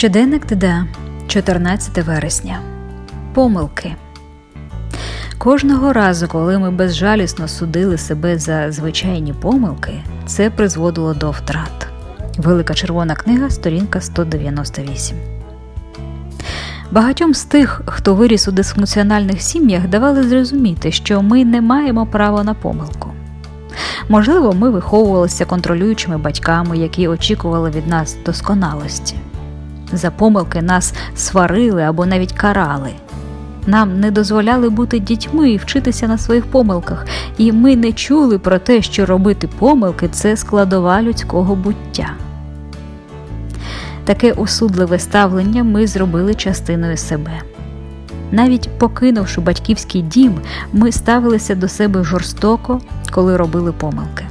Щоденник ДДА, 14 вересня. Помилки. Кожного разу, коли ми безжалісно судили себе за звичайні помилки, це призводило до втрат. Велика червона книга, сторінка 198. Багатьом з тих, хто виріс у дисфункціональних сім'ях, давали зрозуміти, що ми не маємо права на помилку. Можливо, ми виховувалися контролюючими батьками, які очікували від нас досконалості. За помилки нас сварили або навіть карали. Нам не дозволяли бути дітьми і вчитися на своїх помилках, і ми не чули про те, що робити помилки це складова людського буття. Таке осудливе ставлення ми зробили частиною себе. Навіть покинувши батьківський дім, ми ставилися до себе жорстоко, коли робили помилки.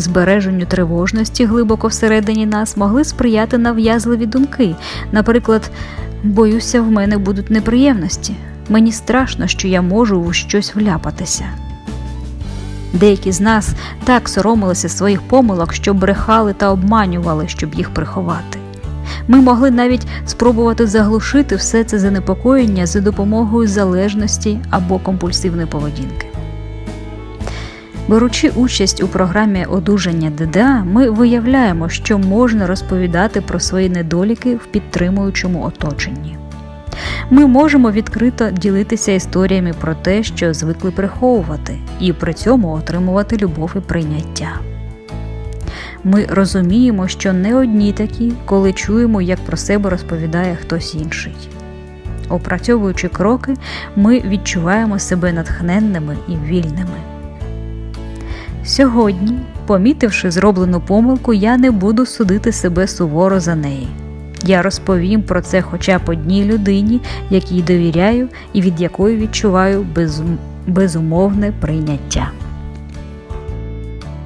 Збереженню тривожності глибоко всередині нас могли сприяти нав'язливі думки, наприклад, боюся, в мене будуть неприємності. Мені страшно, що я можу у щось вляпатися. Деякі з нас так соромилися своїх помилок, що брехали та обманювали, щоб їх приховати. Ми могли навіть спробувати заглушити все це занепокоєння за допомогою залежності або компульсивної поведінки. Беручи участь у програмі одужання ДДА, ми виявляємо, що можна розповідати про свої недоліки в підтримуючому оточенні. Ми можемо відкрито ділитися історіями про те, що звикли приховувати, і при цьому отримувати любов і прийняття. Ми розуміємо, що не одні такі, коли чуємо, як про себе розповідає хтось інший. Опрацьовуючи кроки, ми відчуваємо себе натхненними і вільними. Сьогодні, помітивши зроблену помилку, я не буду судити себе суворо за неї. Я розповім про це хоча б одній людині, якій довіряю і від якої відчуваю безум- безумовне прийняття.